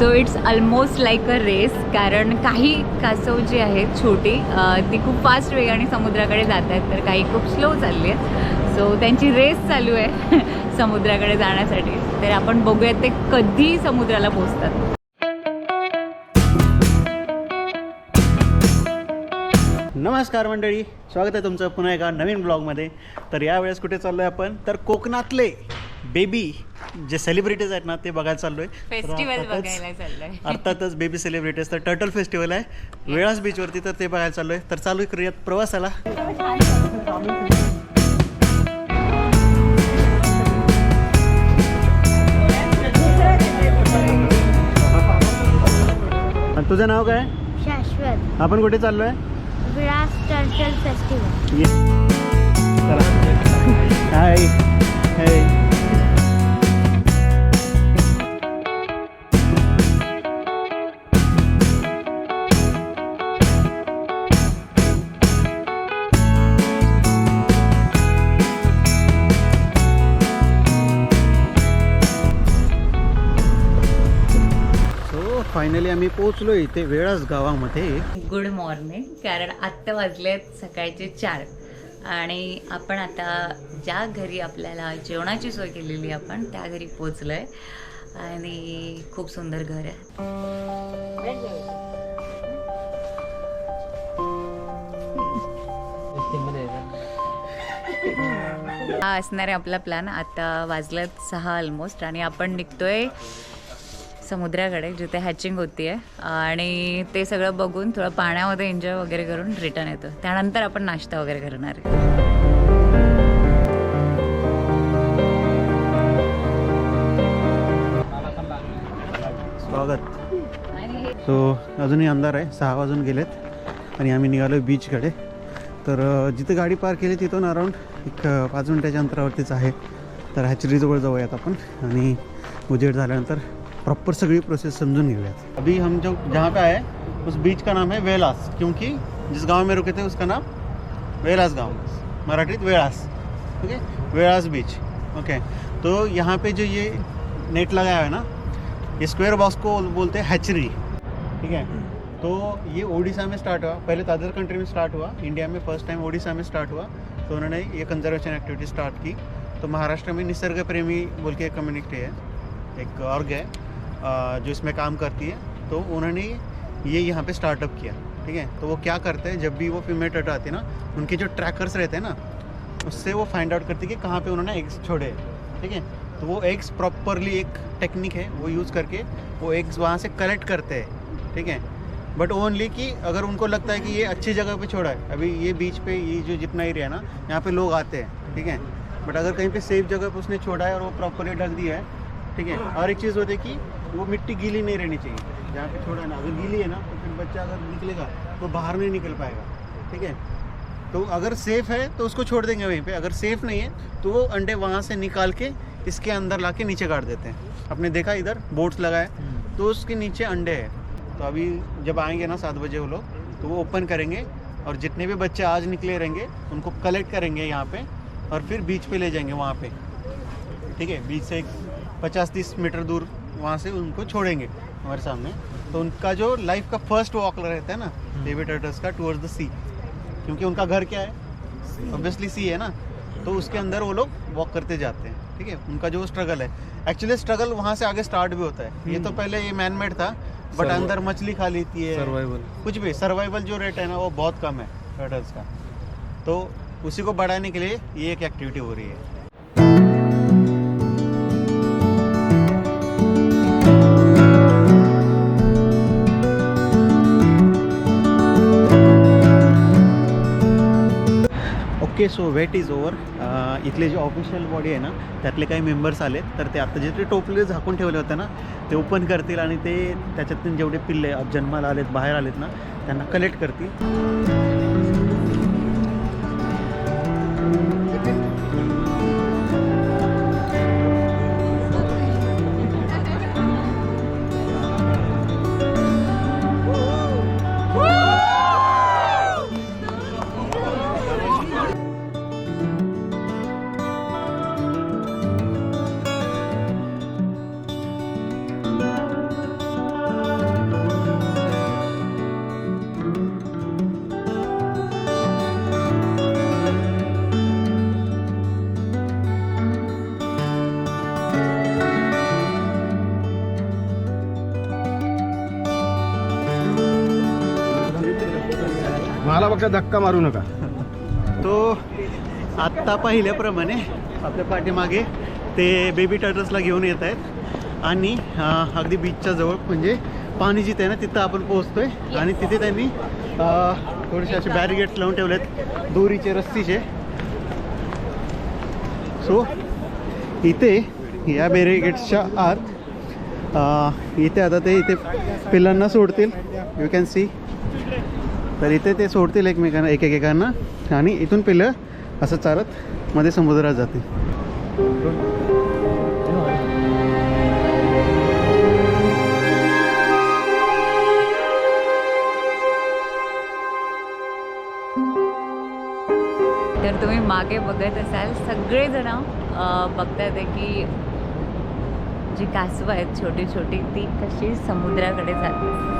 So it's almost like a race कारण काही कासव जी आहेत छोटी ती खूप फास्ट वेगाने समुद्राकडे जात आहेत तर काही खूप स्लो चालली आहेत. सो त्यांची रेस चालू आहे समुद्राकडे जाण्यासाठी. तर आपण बघूयात ते कधी समुद्राला पोचतात नमस्कार मंडळी. स्वागत आहे तुमचं पुन्हा एका नवीन ब्लॉगमध्ये तर यावेळेस कुठे चाललो आहे आपण? तर कोकणातले. बेबी जे सेलिब्रिटीज आहेत ना ते बघायला चाललो आहे फेस्टिवल बघायला चाललंय. अर्थातच बेबी सेलिब्रिटीज तर टर्टल फेस्टिवल आहे. वेळाच बीचवरती तर ते बघायला चाललो आहे तर चालू करूयात प्रवासाला. आणि तुझं नाव काय? शाश्वत. आपण कुठे चाललो आहे Velas turtle festival hi hi finally आम्ही पोहोचलो इथे वेळाच गावामध्ये. गुड मॉर्निंग कारण आत्ता वाजले सकाळचे चार. आणि आपण आता ज्या घरी आपल्याला जेवणाची सोय केलेली आपण त्या घरी पोचलो आहे आणि खूप सुंदर घर आहे. हा असणार आहे आपला प्लॅन आता वाजल्यात सहा ऑलमोस्ट आणि आपण निघतोय समुद्राकडे जिथे हॅचिंग होती आहे आणि ते सगळं बघून थोडं पाण्यामध्ये एन्जॉय वगैरे करून रिटर्न येतो त्यानंतर आपण नाश्ता वगैरे करणार आहे. स्वागत. सो अजूनही अंधार आहे. सहा वाजून गेलेत. आणि आम्ही निघालो बीचकडे तर जिथं जिथे गाडी पार्क केली तिथून अराऊंड एक पाच मिनिटाच्या अंतरावरतीच आहे. तर हॅचरीजवळ जाऊयात आपण. आणि उजेड झाल्यानंतर प्रॉपर सगळी प्रोसेस समजून घेऊयात. अभी हम जो जहाँ पे आए उस बीच का नाम है वेलास. क्योंकि जिस गाँव में रुके थे उसका नाम वेलास गाँव. मराठीत Velas okay Velas beach okay तो यहाँ पे जो ये नेट लगाया है ना ये स्क्वायर बॉक्स को बोलते हैं हैचरी ठीक है? तो ये ओडिशा में स्टार्ट हुआ. पहले तो अदर कंट्री में स्टार्ट हुआ. इंडिया में फ़र्स्ट टाइम उड़ीसा में स्टार्ट हुआ. तो उन्होंने ये कंजर्वेशन एक्टिविटी स्टार्ट की. तो महाराष्ट्र में निसर्ग प्रेमी बोल के एक कम्युनिटी है. एक है. अ, जो इसमें काम करती है तो उन्होंने ये यहाँ पे स्टार्टअप किया, ठीक है? तो वो क्या करते हैं, जब भी वो फीमेल टर्टल आती है ना, उनके जो ट्रैकर्स रहते हैं ना, उससे वो फाइंड आउट करती है कि कहाँ पे उन्होंने एग्स छोड़े ठीक है? तो वो एग्स प्रॉपरली एक टेक्निक है, वो यूज़ करके वो एग्स वहाँ से कलेक्ट करते हैं, ठीक है? बट ओनली कि अगर उनको लगता है कि ये अच्छी जगह पे छोड़ा है, अभी ये बीच पे, ये जो जितना एरिया है ना, यहाँ पे लोग आते हैं, ठीक है? बट अगर कहीं पे सेफ़ जगह पे उसने छोड़ा है और वो प्रॉपरली ढक दिया है, ठीक है? और एक चीज़ होती है कि वो मिट्टी गीली नहीं रहनी चाहिए। जहाँ पे छोड़ा ना, अगर गीली है ना तो फिर बच्चा अगर निकलेगा तो बाहर नहीं निकल पाएगा। ठीक है? तो अगर सेफ़ है तो उसको छोड़ देंगे वहीं पे। अगर सेफ़ नहीं है तो वो अंडे वहाँ से निकाल के इसके अंदर ला के नीचे काट देते हैं। आपने देखा इधर बोट्स लगाए। तो उसके नीचे अंडे हैं। तो अभी जब आएँगे ना सात बजे वो लोग तो वो ओपन करेंगे और जितने भी बच्चे आज निकले रहेंगे, उनको कलेक्ट करेंगे यहाँ पे और फिर बीच पे ले जाएँगे वहाँ पे। ठीक है? बीच से एक पचास तीस मीटर दूर वहाँ से उनको छोड़ेंगे हमारे सामने। तो उनका जो लाइफ का फ़र्स्ट वॉक रहता है ना बेबी टर्टल्स का टूवर्ड्स द सी क्योंकि उनका घर क्या है? ऑब्वियसली सी है ना। तो उसके अंदर वो लोग वॉक करते जाते हैं ठीक है? उनका जो स्ट्रगल है। एक्चुअली स्ट्रगल वहाँ से आगे स्टार्ट भी होता है। ये तो पहले ये मैन मेड था बट अंदर मछली खा लेती है सर्वाइवल कुछ भी। सर्वाइवल जो रेट है ना वो बहुत कम है टर्टल्स का। तो उसी को बढ़ाने के लिए ये एक एक्टिविटी हो रही है। Okay so wait is over इथले जे ऑफिशियल बॉडी आहे ना त्यातले काही मेंबर्स आले तर ते आता जे ते टोपले झाकून ठेवले होते ना ते ओपन करतील आणि ते त्याच्यातून जेवढे पिल्ले जन्माला आलेत बाहेर आलेत ना त्यांना कलेक्ट करतील. धक्का मारू नका. तो आत्ता पाहिल्याप्रमाणे आपल्या पाठीमागे ते बेबी टर्टल्सला घेऊन येत आहेत. आणि अगदी बीचच्या जवळ म्हणजे पाणी जिथे आहे ना तिथं आपण पोहोचतोय. आणि तिथे त्यांनी थोडेसे असे बॅरिगेट्स लावून ठेवलेत दोरीचे रस्सीचे. सो इथे या बॅरिगेट्सच्या आत इथे आता ते इथे पिल्लांना सोडतील. यू कॅन सी तर इथे ते सोडतील एकमेकांना एक एकेकांना आणि इथून पिलं असं चालत मध्ये समुद्रात जातील. तर तुम्ही मागे बघत असाल सगळेजण बघतात आहे की जी कासवं आहेत छोटी छोटी ती कशी समुद्राकडे जातात.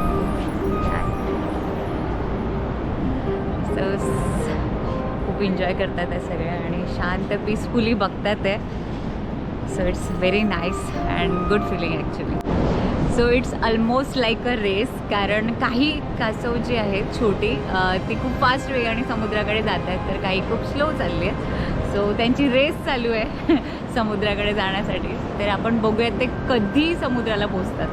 स- खूप एन्जॉय करतात आहे सगळे आणि शांत पीसफुली बघतात आहे so it's very nice and good feeling actually so it's almost like a race कारण काही कासव जी आहेत छोटी ती खूप फास्ट वेगाने समुद्राकडे जात आहेत तर काही खूप स्लो चालली आहेत. सो त्यांची रेस चालू आहे समुद्राकडे जाण्यासाठी. तर आपण बघूयात ते कधी समुद्राला पोचतात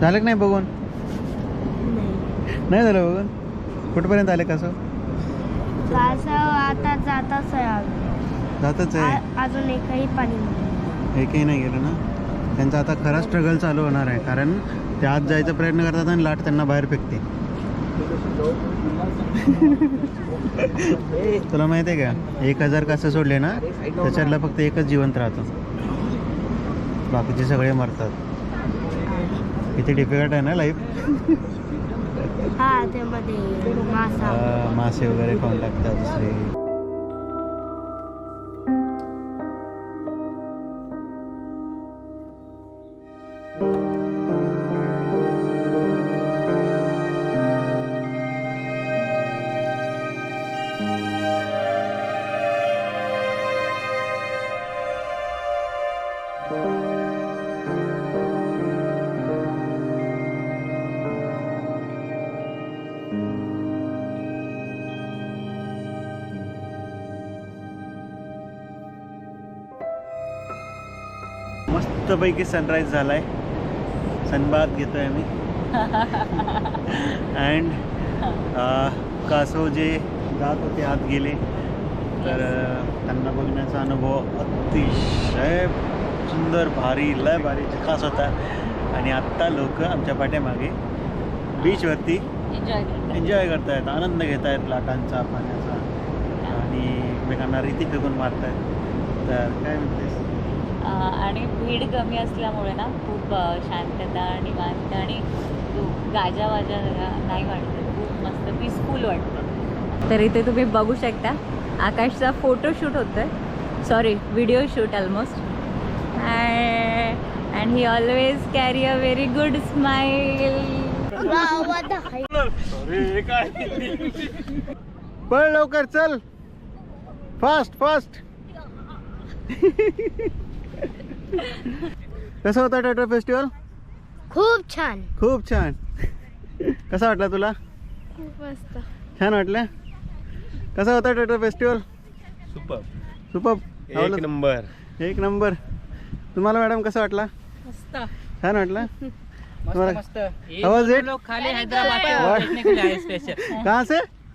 झालं की नाही बघून? नाही झालं बघून कुठपर्यंत आले कसं आता जाताच आहे. जातच आहे. आ- अजून एकही पाणी नाही. एकही नाही गेलं ना? त्यांचा आता खरा स्ट्रगल चालू होणार आहे. कारण ते आत जायचा प्रयत्न करतात आणि लाट त्यांना बाहेर फेकते. तुला माहिती आहे का? एक हजार कसं सोडले ना त्याच्यातला फक्त एकच जिवंत राहतो. बाकीचे सगळे मरतात. किती डिफिकल्ट आहे ना लाईफ हा त्यामध्ये मासा. मासे वगैरे खाऊन लागतात दुसरे. मस्तपैकी सनराईज झालाय. सनबाद घेतोय आम्ही. अँड कासव जे जात होते आत गेले तर अं, त्यांना बघण्याचा अनुभव अतिशय सुंदर भारी लय भारी खास होता. आणि आत्ता लोक आमच्या पाठीमागे बीचवरती एन्जॉय करतायत. आनंद घेत आहेत लाटांचा पाण्याचा. आणि एकमेकांना रीती फेकून मारतायत. तर काय म्हणतेस? आणि भीड कमी असल्यामुळे ना खूप शांतता आणि निवांत आणि गाजा वाजा नाही वाटत. खूप मस्त पीसफुल वाटतं. तर इथे तुम्ही बघू शकता आकाशचा फोटोशूट होतोय. Sorry video shoot almost and he always carry a very good smile. पळ लवकर चल. फास्ट फास्ट कसं होता टाटा फेस्टिवल खूप छान. खूप छान. कसा वाटला तुला? खूप मस्त. छान वाटलं? कसा होता टाटा फेस्टिवल सुपर सुपर एक नंबर. एक नंबर. तुम्हाला मॅडम कसा वाटला? मस्त. छान वाटला? मस्त? लोग खाली हैदराबाद स्पेशल कहाँ से?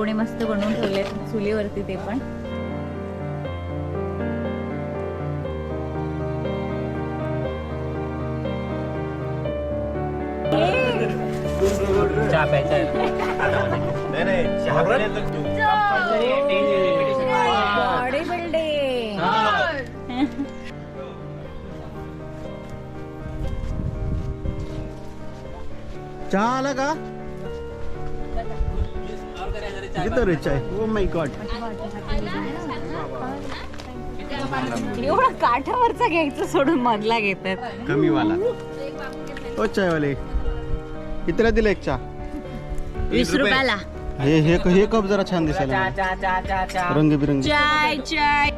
झाकोणी मस्त बनवून ठेवले चुलीवरती ते पण. चहा प्यायचा नाही नाही चहा बनवलं तू. बॉडी बिल्डिंग चहा आला का? किती रिच आहे? ओ माय गॉड एवढा काठावरचा घ्यायचं सोडून मधला घेतात. कमी वाला ओ चायवाले. कितीला दिलं एक चहा? वीस रुपयाला. हे हे हे कप जरा छान दिसायला रंगबिरंगी. चाय चाय.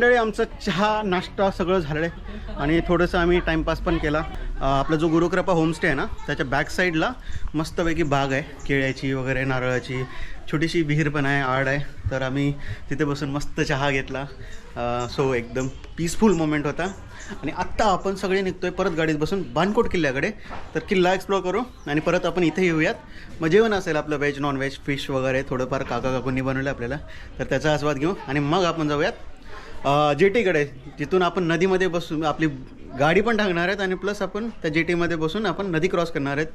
मंडळी आमचं चहा नाश्ता सगळं झालं आहे. आणि थोडंसं आम्ही टाईमपास पण केला. आपला जो गुरुकृपा होमस्टे आहे ना त्याच्या बॅक साईडला मस्तपैकी बाग आहे. केळ्याची वगैरे नारळाची. छोटीशी विहीर पण आहे आड आहे. तर आम्ही तिथे बसून मस्त चहा घेतला. सो एकदम पीसफुल मोमेंट होता. आणि आत्ता आपण सगळे निघतोय परत गाडीत बसून बानकोट किल्ल्याकडे. तर किल्ला एक्सप्लोअर करू आणि परत आपण इथे येऊयात. मग जेवण असेल आपलं व्हेज नॉन व्हेज फिश वगैरे थोडंफार काका काकूंनी बनवलं आपल्याला. तर त्याचा आस्वाद घेऊ आणि मग आपण जाऊयात. जेटीकडे. तिथून आपण नदीमध्ये बसून आपली गाडी पण टाकणार आहेत आणि प्लस आपण त्या जेटीमध्ये बसून आपण नदी क्रॉस करणार आहेत.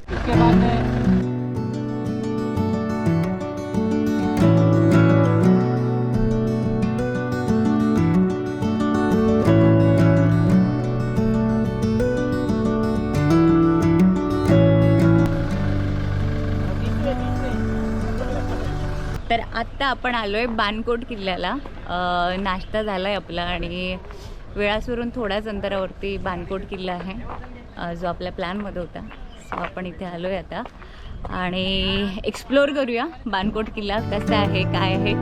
तर आत्ता आपण आलोय बानकोट किल्ल्याला. नाश्ता झाला आहे आपला आणि वेळासवरून थोड्याच अंतरावरती बानकोट किल्ला आहे. जो आपल्या प्लॅनमध्ये होता. सो आपण इथे आलो आहे आता. आणि एक्सप्लोअर करूया बानकोट किल्ला कसा आहे काय आहे.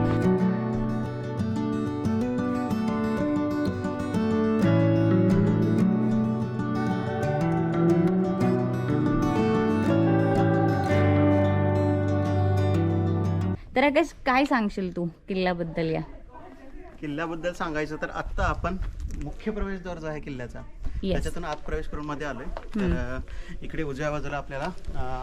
तर काय सांगशील तू किल्ल्याबद्दल या? किल्ल्याबद्दल सांगायचं तर आत्ता आपण मुख्य प्रवेशद्वार जो आहे किल्ल्याचा त्याच्यातून आत प्रवेश करून मध्ये आलोय. तर इकडे उजव्या बाजूला आपल्याला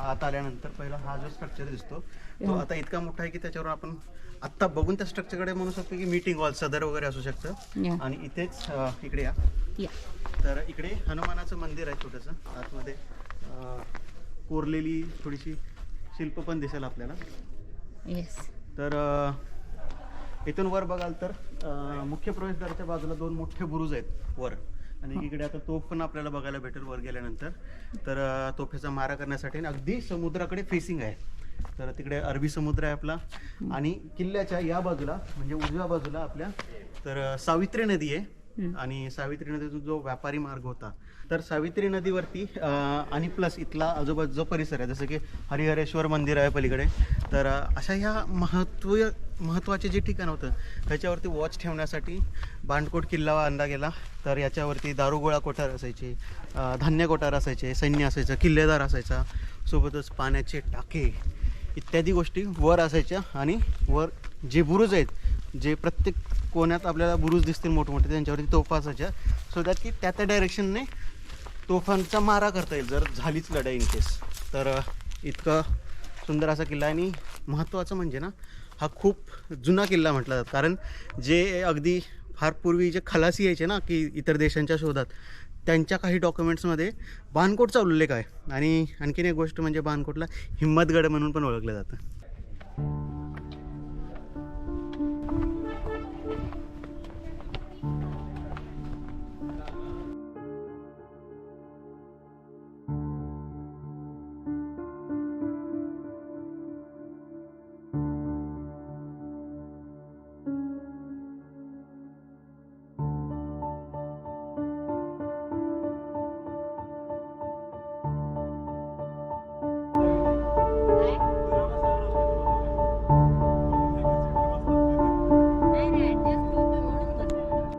आत आल्यानंतर पहिला हा जो स्ट्रक्चर दिसतो तो आता इतका मोठा आहे की त्याच्यावर आपण आत्ता बघून त्या स्ट्रक्चरकडे म्हणू शकतो की मीटिंग हॉल सदर वगैरे असू शकतं. आणि इथेच इकडे या. तर इकडे हनुमानाचं मंदिर आहे छोटंसं. आतमध्ये कोरलेली थोडीशी शिल्प पण दिसेल आपल्याला. तर इथून वर बघाल तर अ, मुख्य प्रवेशद्वाराच्या बाजूला दोन मोठे बुरुज आहेत वर. आणि इकडे आता तोफ पण आपल्याला बघायला भेटेल वर गेल्यानंतर. तर अ, तोफेचा मारा करण्यासाठी आणि अगदी समुद्राकडे फेसिंग आहे. तर तिकडे अरबी समुद्र आहे आपला. आणि किल्ल्याच्या या बाजूला म्हणजे उजव्या बाजूला आपल्या तर अ, सावित्री नदी आहे. आणि सावित्री नदीतून जो व्यापारी मार्ग होता. तर सावित्री नदीवरती अ, आणि प्लस इथला आजूबाजू जो परिसर आहे जसं की हरिहरेश्वर मंदिर आहे पलीकडे. तर अ, अशा ह्या महत्त्व महत्त्वाचे जे ठिकाण होतं त्याच्यावरती वॉच ठेवण्यासाठी बांडकोट किल्ला बांधला गेला. तर याच्यावरती दारुगोळा कोठार असायचे धान्य कोठार असायचे सैन्य असायचं किल्लेदार असायचा सोबतच पाण्याचे टाके इत्यादी गोष्टी वर असायच्या आणि वर जे बुरुज आहेत जे प्रत्येक कोण्यात आपल्याला बुरुज दिसतील मोठमोठे त्यांच्यावरती तोफा असायच्या. सो दॅट की त्या त्या डायरेक्शनने तोफांचा मारा करता येईल जर झालीच लढाई इन केस तर इतकं सुंदर असा किल्ला आणि महत्त्वाचं म्हणजे ना हा खूप जुना किल्ला म्हटला जातो. कारण जे अगदी फार पूर्वी जे खलासी यायचे ना की इतर देशांच्या शोधात त्यांच्या काही डॉक्युमेंट्समध्ये बानकोटचा उल्लेख आहे. आणि आणखीन एक गोष्ट म्हणजे बानकोटला हिंमतगड म्हणून पण ओळखलं जातं.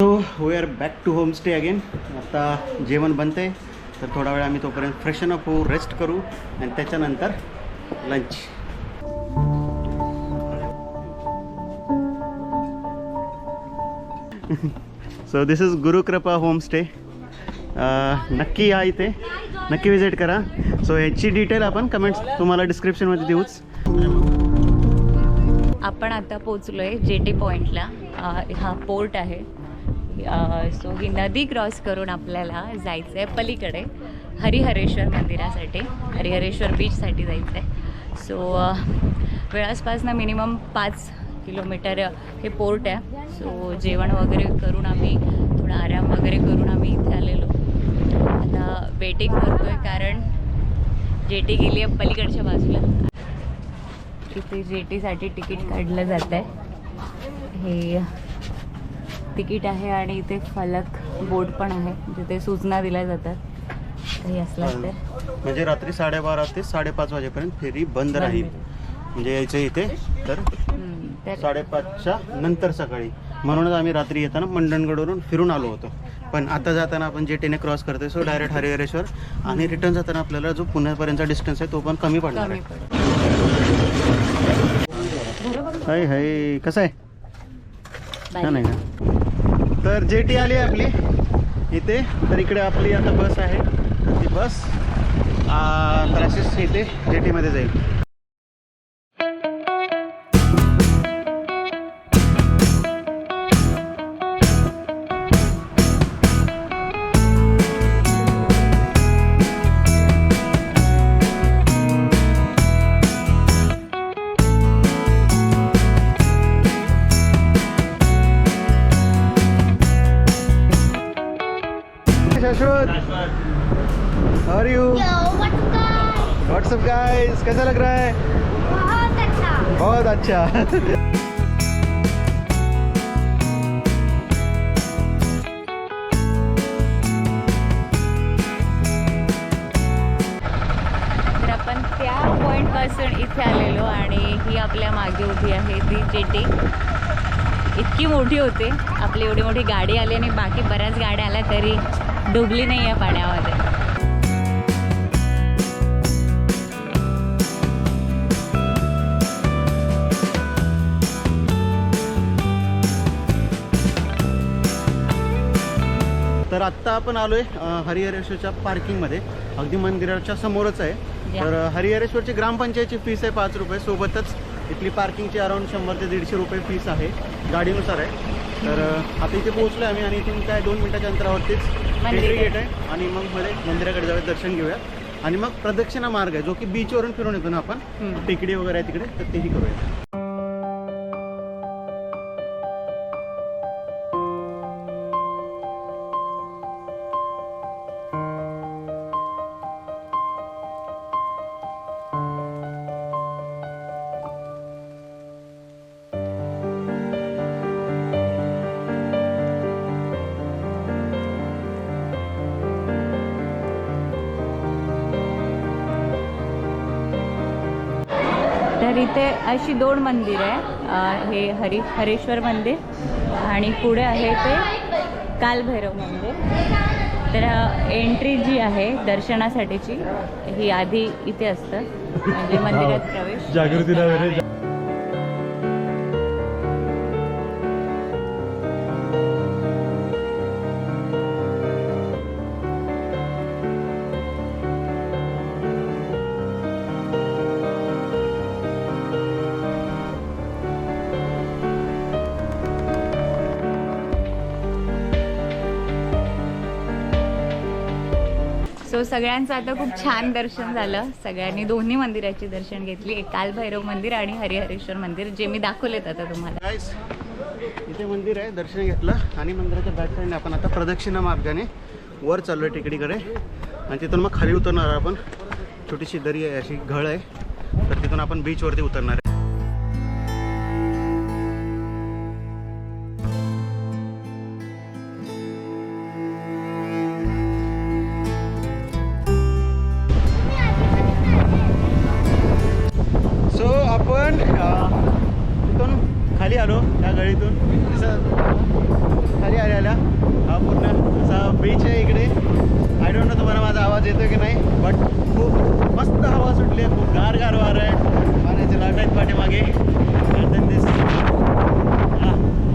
So we are back to homestay again आता जेवण बनते तर थोडा वेळ आम्ही तोपर्यंत फ्रेशन अप होऊ रेस्ट करू आणि त्याच्यानंतर lunch so this is Gurukrupa homestay नक्की या इथे. नक्की विजिट करा. सो याची डिटेल आपण कमेंट्स तुम्हाला डिस्क्रिप्शनमध्ये देऊच. आपण आता पोचलो uh, आहे जे टी पॉईंटला हा पोर्ट आहे. सो ही नदी क्रॉस करून आपल्याला जायचं आहे पलीकडे हरिहरेश्वर मंदिरासाठी. हरिहरेश्वर बीचसाठी जायचं आहे. सो वेळासपासनं मिनिमम पाच किलोमीटर हे पोर्ट आहे. सो जेवण वगैरे करून आम्ही थोडा आराम वगैरे करून आम्ही इथे आलेलो. आता वेटिंग करतो आहे कारण जेटी गेली आहे पलीकडच्या बाजूला. इथे जेटीसाठी तिकीट काढलं जात आहे हे तिकीट आहे आणि इथे फलक बोर्ड पण आहे जिथे सूचना दिल्या जातात. काही असलं तर. म्हणजे रात्री साडेबारा ते साडेपाच वाजेपर्यंत फेरी बंद राहील. म्हणजे यायचं इथे तर हम्म, तर साडेपाचच्या नंतर सकाळी. म्हणूनच आम्ही रात्री येताना मंडणगडवरून फिरून आलो होतो. पण आता जाताना आपण जे टेने क्रॉस करतोय सो डायरेक्ट हरिहरेश्वर आणि रिटर्न जाताना आपल्याला जो पुण्यापर्यंतचा डिस्टन्स आहे तो पण कमी पडणार कमी आहे पडेल हाय हाय कसं आहे. छान आहे का तर जे टी आली आहे आपली. इथे. तर इकडे आपली आता बस आहे. ती बस. तर अशीच इथे जे टीमध्ये जाईल. How are you? What's up guys? कैसा लग रहा है? बहुत अच्छा। बहुत अच्छा। तर आपण त्या पॉईंटपासून इथे आलेलो आणि ही आपल्या मागे उभी आहे ती जेटी इतकी मोठी होते. आपली एवढी मोठी गाडी आली आणि बाकी बऱ्याच गाड्या आल्या तरी डुबली नाही आहे पाण्यामध्ये. तर आत्ता आपण आलोय अं, हरिहरेश्वरच्या पार्किंगमध्ये. अगदी मंदिराच्या समोरच आहे. तर हरिहरेश्वरची ग्रामपंचायतची फीस आहे पाच रुपये. सोबतच इथली पार्किंगची अराउंड शंभर ते दीडशे रुपये फीस आहे. गाडीनुसार आहे. तर आता इथे पोहोचलो आम्ही आणि इथून काय दोन मिनिटाच्या अंतरावरतीच मंदिर एंट्री आहे. गेट आहे. आणि मग मध्ये मंदिराकडे जाऊया दर्शन घेऊया. आणि मग प्रदक्षिणा मार्ग आहे जो की बीचवरून फिरून येतो ना आपण. टेकडी वगैरे आहे तिकडे तर तेही करूया. तर इथे अशी दोन मंदिर आहे. हे हरी हरेश्वर मंदिर आणि पुढे आहे ते कालभैरव मंदिर. तर एंट्री जी आहे दर्शनासाठीची ही आधी इथे असतं. म्हणजे मंदिरात प्रवेश. जागृती सो सगळ्यांचं आता खूप छान दर्शन झालं. सगळ्यांनी दोन्ही मंदिराची दर्शन घेतली. एक कालभैरव मंदिर आणि हरिहरेश्वर मंदिर जे मी दाखवलेत आता तुम्हाला. इथे मंदिर आहे दर्शन घेतलं. आणि मंदिराच्या बॅक साईडने आपण आता प्रदक्षिणा मार्गाने वर चाललो आहे टेकडीकडे आणि तिथून मग खाली उतरणार आपण. छोटीशी दरी आहे अशी घळ आहे. तर तिथून आपण बीचवरती उतरणार खाली आलो त्या गळीतून. असं खाली आलेला हा पूर्ण असा बीच आहे इकडे. आय डोंट नो तुम्हाला माझा आवाज येतो की नाही बट खूप मस्त हवा सुटली आहे. खूप गार गार वार आहे. पाण्याचे लाट आहेत पाठीमागे. And.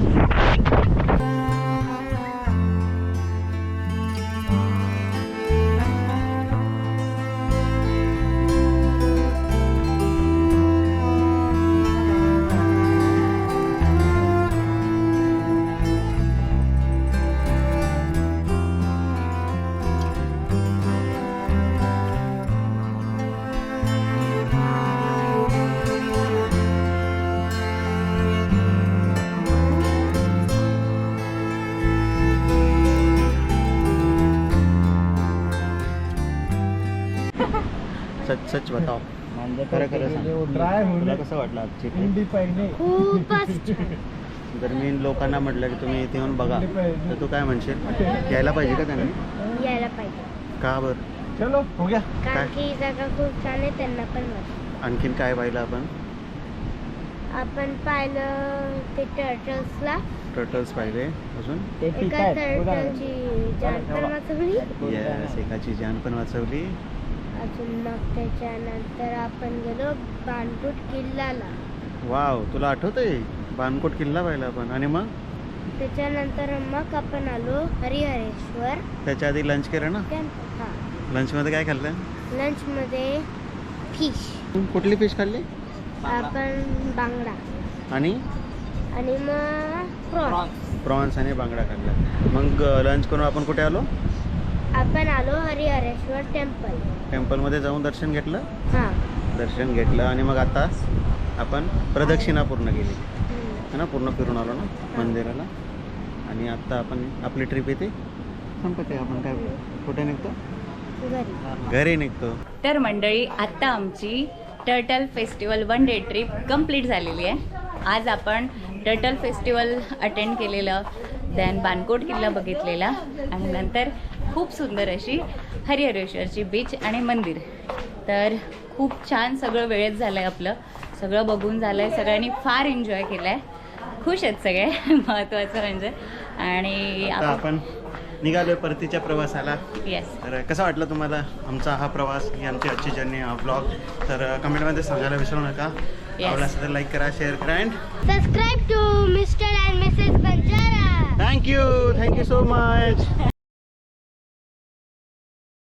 सच बताव खरं खरं सांग. तुला कसं वाटलं आजची trip? खूपच छान. जर मी लोकांना म्हटलं की तुम्ही इथे येऊन बघा तर तू काय म्हणशील? यायला पाहिजे का त्यांनी? यायला पाहिजे. का बरं? कारण की ही जागा खूप छान आहे त्यांना पण आणखीन काय पाहिलं आपण? आपण पाहिलं ते टर्टल्सला टर्टल्स पाहिले. अजून? एका टर्टलची जान पण वाचवली. येस एकाची जान पण वाचवली. अजून मग त्याच्यानंतर आपण गेलो बाणपूट किल्ल्याला. वाव तुला आठवतंय? बानकोट किल्ला पाहिला आपण. आणि मग? त्याच्यानंतर मग आपण आलो हरिहरेश्वर. त्याच्या आधी लंच केलं ना? त्या हां. लंचमध्ये काय खाल्लं? लंचमध्ये फिश कुठली फिश खाल्ली? आपण बांगडा. आणि? आणि मग प्रॉन्स प्रॉन्स आणि बांगडा खाल्ला. मग लंच करून आपण कुठे आलो? आपण आलो हरिहरेश्वर टेम्पल टेम्पलमध्ये जाऊन दर्शन घेतलं? हां. दर्शन घेतलं आणि मग आता आपण प्रदक्षिणा पूर्ण केली. है ना? पूर्ण फिरून आलो ना? मंदिराला. आणि आत्ता आपण आपली ट्रिप येते. संपते आपण काय कुठे निघतो? घरी. घरी निघतो. तर मंडळी आत्ता आमची turtle festival one day trip complete झालेली आहे. आज आपण टर्टल फेस्टिवल अटेंड केलेलं देन बानकोट किल्ला बघितलेला. आणि नंतर खूप सुंदर अशी हरिहरेश्वरची बीच आणि मंदिर. तर खूप छान सगळं वेळेत झालं आहे आपलं. सगळं बघून झालं आहे सगळ्यांनी फार एन्जॉय केलं आहे खुश आहेत सगळे महत्त्वाचं म्हणजे. आणि आता आपण निघालोय परतीच्या प्रवासाला. येस तर कसा वाटला तुम्हाला आमचा हा प्रवास ही आमची आजची जर्नी हा ब्लॉग तर कमेंटमध्ये सांगायला विसरू नका. आवडला असेल तर लाईक करा शेअर करा and subscribe to mister and missus Banjara thank you thank you so much